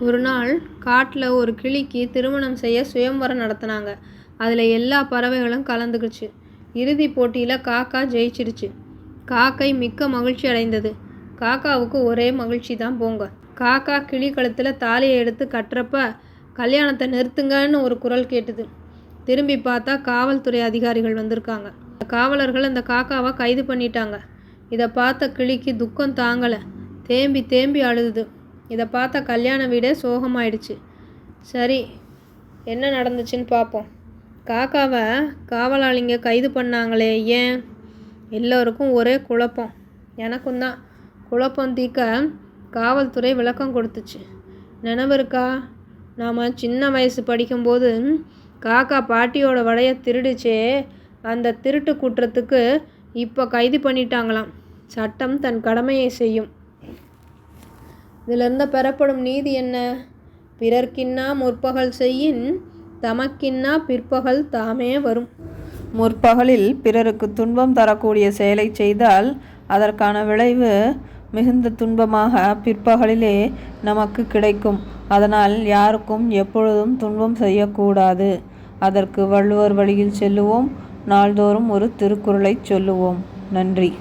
ஒரு நாள் காட்டில் ஒரு கிளிக்கு திருமணம் செய்ய சுயம்வரம் நடத்தினாங்க. அதில் எல்லா பறவைகளும் கலந்துக்குச்சு இறுதி போட்டியில் காக்கா ஜெயிச்சிடுச்சு. காக்கை மிக்க மகிழ்ச்சி அடைந்தது. காக்காவுக்கு ஒரே மகிழ்ச்சி தான் போங்க. காக்கா கிளி கழுத்தில் தாலியை எடுத்து கட்டுறப்ப கல்யாணத்தை நிறுத்துங்கன்னு ஒரு குரல் கேட்டுது. திரும்பி பார்த்தா காவல்துறை அதிகாரிகள் வந்திருக்காங்க. காவலர்கள் அந்த காக்காவை கைது பண்ணிட்டாங்க. இதை பார்த்த கிளிக்கு துக்கம் தாங்கலை. தேம்பி தேம்பி அழுதுது. இதை பார்த்த கல்யாண வீடே சோகமாயிடுச்சு. சரி என்ன நடந்துச்சுன்னு பார்ப்போம். காக்காவை காவலாளிங்க கைது பண்ணாங்களே ஏன்? எல்லோருக்கும் ஒரே குழப்பம். எனக்கும் தான். குழப்பம் தீக்க காவல்துறை விளக்கம் கொடுத்துச்சு. நினவருக்கா? இருக்கா நாம் சின்ன வயசு படிக்கும்போது காக்கா பாட்டியோட வடையை திருடுச்சே அந்த திருட்டு குற்றத்துக்கு இப்போ கைது பண்ணிட்டாங்களாம். சட்டம் தன் கடமையை செய்யும். இதிலிருந்து பெறப்படும் நீதி என்ன? பிறர்க்கின்னா முற்பகல் செய்யின் தமக்கின்னா பிற்பகல் தாமே வரும். முற்பகலில் பிறருக்கு துன்பம் தரக்கூடிய செயலை செய்தால் அதற்கான விளைவு மிகுந்த துன்பமாக பிற்பகலிலே நமக்கு கிடைக்கும். அதனால் யாருக்கும் எப்பொழுதும் துன்பம் செய்யக்கூடாது. அதற்கு வள்ளுவர் வழியில் செல்லுவோம். நாள்தோறும் ஒரு திருக்குறளை சொல்லுவோம். நன்றி.